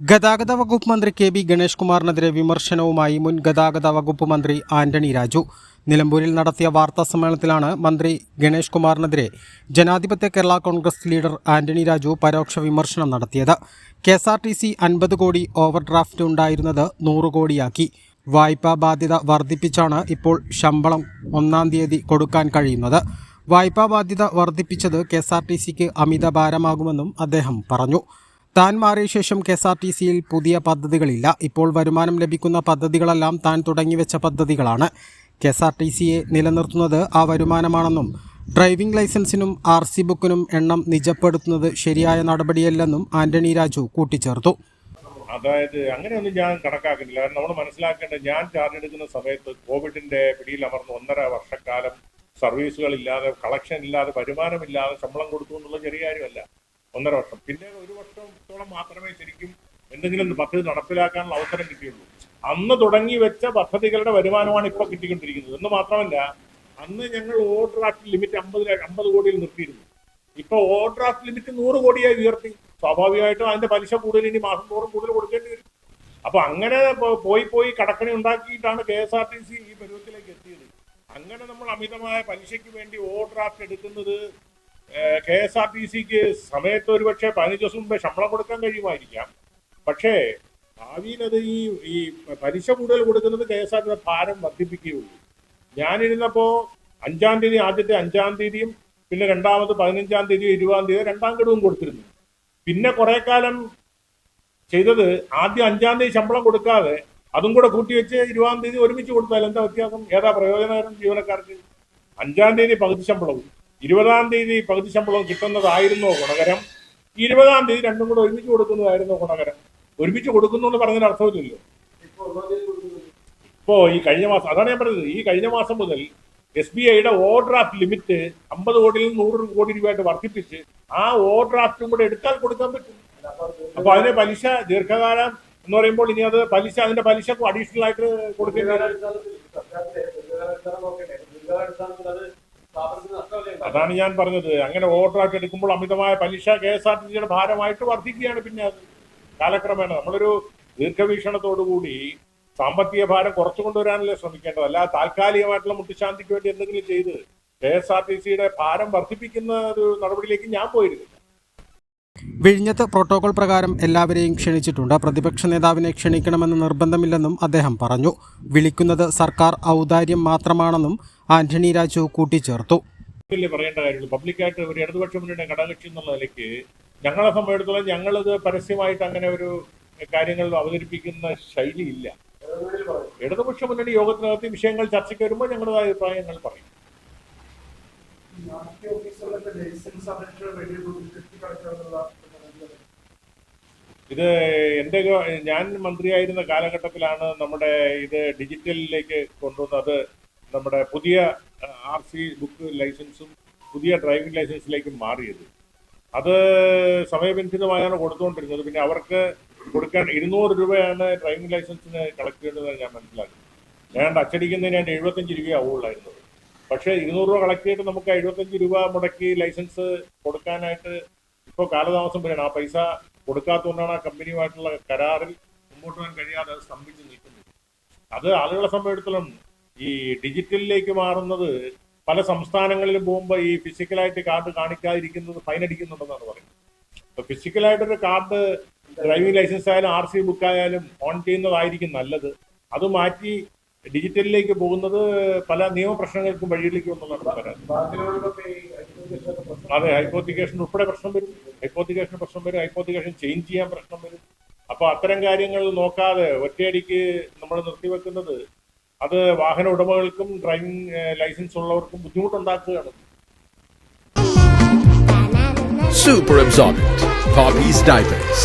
ഗതാഗത വകുപ്പ് മന്ത്രി കെ ബി ഗണേഷ് കുമാറിനെതിരെ വിമർശനവുമായി മുൻ ഗതാഗത വകുപ്പ് മന്ത്രി ആന്റണി രാജു. നിലമ്പൂരിൽ നടത്തിയ വാർത്താ സമ്മേളനത്തിലാണ് മന്ത്രി ഗണേഷ് കുമാറിനെതിരെ ജനാധിപത്യ Kerala Congress leader Antony Raju പരോക്ഷ വിമർശനം നടത്തിയത്. K S R T C അൻപത് കോടി ഓവർ ഡ്രാഫ്റ്റ് ഉണ്ടായിരുന്നത് നൂറ് കോടിയാക്കി. വായ്പാ ബാധ്യത വർദ്ധിപ്പിച്ചാണ് ഇപ്പോൾ ശമ്പളം ഒന്നാം തീയതി കൊടുക്കാൻ കഴിയുന്നത്. വായ്പാ ബാധ്യത വർദ്ധിപ്പിച്ചത് കെ എസ് ആർ ടി സിക്ക് അമിത ഭാരമാകുമെന്നും അദ്ദേഹം പറഞ്ഞു. താൻ മാറിയ ശേഷം കെ എസ് ആർ ടി സിയിൽ പുതിയ പദ്ധതികളില്ല. ഇപ്പോൾ വരുമാനം ലഭിക്കുന്ന പദ്ധതികളെല്ലാം താൻ തുടങ്ങിവെച്ച പദ്ധതികളാണ്. കെ എസ് ആർ ടി സിയെ നിലനിർത്തുന്നത് ആ വരുമാനമാണെന്നും ഡ്രൈവിംഗ് ലൈസൻസിനും ആർ സി ബുക്കിനും എണ്ണം നിജപ്പെടുത്തുന്നത് ശരിയായ നടപടിയല്ലെന്നും ആന്റണി രാജു കൂട്ടിച്ചേർത്തു. അതായത് അങ്ങനെയൊന്നും ഞാൻ കണക്കാക്കുന്നില്ല. കാരണം നമ്മൾ മനസ്സിലാക്കേണ്ടത് ഞാൻ ചാർജ് എടുക്കുന്ന സമയത്ത് കോവിഡിന്റെ പിടിയിൽ അമർന്ന് ഒന്നര വർഷക്കാലം സർവീസുകളില്ലാതെ കളക്ഷൻ ഇല്ലാതെ വരുമാനമില്ലാതെ ശമ്പളം കൊടുത്തു എന്നുള്ള ചെറിയ കാര്യമല്ല. ഒന്നര വർഷം. പിന്നെ ഒരു വർഷത്തോളം മാത്രമേ ശരിക്കും എന്തെങ്കിലും പദ്ധതി നടപ്പിലാക്കാനുള്ള അവസരം കിട്ടിയുള്ളൂ. അന്ന് തുടങ്ങി വെച്ച പദ്ധതികളുടെ വരുമാനമാണ് ഇപ്പോൾ കിട്ടിക്കൊണ്ടിരിക്കുന്നത്. എന്ന് മാത്രമല്ല അന്ന് ഞങ്ങൾ ആക്ട് ലിമിറ്റ് അമ്പത് അമ്പത് കോടിയിൽ നിർത്തിയിരുന്നു. ഇപ്പൊ ഓവർഡ്രാഫ്റ്റ് ലിമിറ്റ് നൂറ് കോടിയായി ഉയർത്തി. സ്വാഭാവികമായിട്ടും അതിന്റെ പലിശ കൂടുതൽ ഇനി മാസം തോറും കൂടുതൽ കൊടുക്കേണ്ടി വരും. അപ്പൊ അങ്ങനെ പോയി പോയി കടക്കണി ഉണ്ടാക്കിയിട്ടാണ് K S R T C ഈ പരുവത്തിലേക്ക് എത്തിയത്. അങ്ങനെ നമ്മൾ അമിതമായ പലിശയ്ക്ക് വേണ്ടി ഓവർഡ്രാഫ്റ്റ് എടുക്കുന്നത് കെ എസ് ആർ ടി സിക്ക് സമയത്ത് ഒരു പക്ഷേ പതിനഞ്ച് ദിവസം മുമ്പേ ശമ്പളം കൊടുക്കാൻ കഴിയുമായിരിക്കാം. പക്ഷേ ഭാവിയിൽ അത് ഈ ഈ പലിശ കൂടുതൽ കൊടുക്കുന്നത് കെ എസ് ആർ ടി ഭാരം വർദ്ധിപ്പിക്കുകയുള്ളൂ. ഞാനിരുന്നപ്പോ അഞ്ചാം തീയതി ആദ്യത്തെ അഞ്ചാം തീയതിയും പിന്നെ രണ്ടാമത് പതിനഞ്ചാം തീയതി ഇരുപതാം തീയതി രണ്ടാം ഗഡുവും കൊടുത്തിരുന്നു. പിന്നെ കുറെ കാലം ചെയ്തത് ആദ്യം അഞ്ചാം തീയതി ശമ്പളം കൊടുക്കാതെ അതും കൂടെ കൂട്ടിവെച്ച് ഇരുപതാം തീയതി ഒരുമിച്ച് കൊടുത്താൽ എന്താ വ്യത്യാസം? ഏതാ പ്രയോജനകരം ജീവനക്കാർക്ക്? അഞ്ചാം തീയതി പകുതി ശമ്പളവും. ഇരുപതാം തീയതി പകുതി ശമ്പളം കിട്ടുന്നതായിരുന്നോ ഗുണകരം. ഇരുപതാം തീയതി രണ്ടും കൂടെ ഒരുമിച്ച് കൊടുക്കുന്നതായിരുന്നോ ഗുണകരം. ഒരുമിച്ച് കൊടുക്കുന്നു എന്ന് പറഞ്ഞതിന് അർത്ഥമില്ലല്ലോ. ഇപ്പോ ഈ കഴിഞ്ഞ മാസം അതാണ് ഞാൻ പറഞ്ഞത് ഈ കഴിഞ്ഞ മാസം മുതൽ എസ് ബി ഐയുടെ ഓവർ ഡ്രാഫ്റ്റ് ലിമിറ്റ് അമ്പത് കോടിയിൽ നിന്ന് നൂറ് കോടി രൂപയായിട്ട് വർദ്ധിപ്പിച്ച് ആ ഓവർ ഡ്രാഫ്റ്റും കൂടെ എടുത്താൽ കൊടുക്കാൻ പറ്റും. അപ്പൊ അതിന് പലിശ ദീർഘകാലം എന്ന് പറയുമ്പോൾ ഇനി അത് പലിശ അതിന്റെ പലിശ അഡീഷണൽ ആയിട്ട് കൊടുക്കേണ്ടി വരും. അതാണ് ഞാൻ പറഞ്ഞത്. അങ്ങനെ ഓർഡറായിട്ട് എടുക്കുമ്പോൾ അമിതമായ പലിശ കെ എസ് ആർ ടി സിയുടെ ഭാരമായിട്ട് വർദ്ധിക്കുകയാണ് പിന്നെ അത്. കാലക്രമേണ നമ്മളൊരു ദീർഘവീക്ഷണത്തോടുകൂടി സാമ്പത്തിക ഭാരം കുറച്ചു കൊണ്ടുവരാനല്ലേ ശ്രമിക്കേണ്ടത്. അല്ല താൽക്കാലികമായിട്ടുള്ള മുട്ടുശാന്തിക്ക് വേണ്ടി എന്തെങ്കിലും ചെയ്ത് കെ എസ് ആർ ടി സിയുടെ ഭാരം വർദ്ധിപ്പിക്കുന്ന ഒരു നടപടിയിലേക്ക് ഞാൻ പോയിരുന്നില്ല. വിഴിഞ്ഞത്ത് പ്രോട്ടോകോൾ പ്രകാരം എല്ലാവരെയും ക്ഷണിച്ചിട്ടുണ്ട്. പ്രതിപക്ഷ നേതാവിനെ ക്ഷണിക്കണമെന്ന് നിർബന്ധമില്ലെന്നും അദ്ദേഹം പറഞ്ഞു. വിളിക്കുന്നത് സർക്കാർ ഔദാര്യം മാത്രമാണെന്നും ആന്റണി രാജു കൂട്ടിച്ചേർത്തു. പറയേണ്ട കാര്യമുള്ളൂ. പബ്ലിക്കായിട്ട് ഒരു ഇടതുപക്ഷ മുന്നണിയുടെ ഘടകകക്ഷി എന്നുള്ള നിലയ്ക്ക് ഞങ്ങളെ സംബന്ധിച്ചിടത്തോളം ഞങ്ങളിത് പരസ്യമായിട്ട് അങ്ങനെ ഒരു കാര്യങ്ങൾ അവതരിപ്പിക്കുന്ന ശൈലിയില്ല. ഇടതുപക്ഷ മുന്നണി യോഗത്തിനകത്ത് വിഷയങ്ങൾ ചർച്ചയ്ക്ക് വരുമ്പോൾ ഞങ്ങളുടെ അഭിപ്രായങ്ങൾ പറയും. ഇത് എന്റെ ഞാൻ മന്ത്രിയായിരുന്ന കാലഘട്ടത്തിലാണ് നമ്മുടെ ഇത് ഡിജിറ്റലിലേക്ക് കൊണ്ടുവന്നത്. നമ്മുടെ പുതിയ ആർ സി ബുക്ക് ലൈസൻസും പുതിയ ഡ്രൈവിംഗ് ലൈസൻസിലേക്കും മാറിയത്. അത് സമയബന്ധിതമായാണ് കൊടുത്തുകൊണ്ടിരുന്നത് പിന്നെ അവർക്ക് കൊടുക്കാൻ ഇരുന്നൂറ് രൂപയാണ് ഡ്രൈവിംഗ് ലൈസൻസിന് കളക്ട് ചെയ്യേണ്ടത് ഞാൻ മനസ്സിലാക്കി. ഏതാണ്ട് അച്ചടിക്കുന്നതിന് ഞാൻ എഴുപത്തഞ്ച് രൂപയാവുള്ളായിരുന്നത് പക്ഷേ ഇരുന്നൂറ് രൂപ കളക്ട് ചെയ്തിട്ട് നമുക്ക് എഴുപത്തഞ്ച് രൂപ മുടക്കി ലൈസൻസ് കൊടുക്കാനായിട്ട് ഇപ്പോൾ കാലതാമസം വരികയാണ്. ആ പൈസ കൊടുക്കാത്തതുകൊണ്ടാണ് ആ കമ്പനിയുമായിട്ടുള്ള കരാറിൽ മുമ്പോട്ട് പോകാൻ കഴിയാതെ അത് സ്തംഭിച്ച് നിൽക്കുന്നത്. അത് ആളുകളെ സംബന്ധിച്ചിടത്തോളം ഈ ഡിജിറ്റലിലേക്ക് മാറുന്നത് പല സംസ്ഥാനങ്ങളിലും പോകുമ്പോൾ ഈ ഫിസിക്കലായിട്ട് കാർഡ് കാണിക്കാതിരിക്കുന്നത് ഫൈൻ അടിക്കുന്നുണ്ടെന്നാണ് പറയുന്നത്. അപ്പൊ ഫിസിക്കലായിട്ടൊരു കാർഡ് ഡ്രൈവിംഗ് ലൈസൻസ് ആയാലും ആർ സി ബുക്ക് ആയാലും ഓൺ ചെയ്യുന്നതായിരിക്കും നല്ലത്. അത് മാറ്റി ഡിജിറ്റലിലേക്ക് പോകുന്നത് പല നിയമപ്രശ്നങ്ങൾക്കും വഴിയിലേക്ക് വന്നുള്ളതാണ് പരാതി അതെ ഹൈപ്പോത്തിക്കേഷൻ ഉൾപ്പെടെ പ്രശ്നം വരും. ഹൈപ്പോത്തിക്കേഷൻ പ്രശ്നം വരും. ഹൈപ്പോത്തിക്കേഷൻ ചേഞ്ച് ചെയ്യാൻ പ്രശ്നം വരും. അപ്പോൾ അത്തരം കാര്യങ്ങൾ നോക്കാതെ ഒറ്റയടിക്ക് നമ്മൾ നിർത്തിവെക്കുന്നത് അത് വാഹന ഉടമകൾക്കും ഡ്രൈവിംഗ് ലൈസൻസ് ഉള്ളവർക്കും ബുദ്ധിമുട്ടുണ്ടാക്കുകയാണ്. Super absorbent. Hobbies diapers.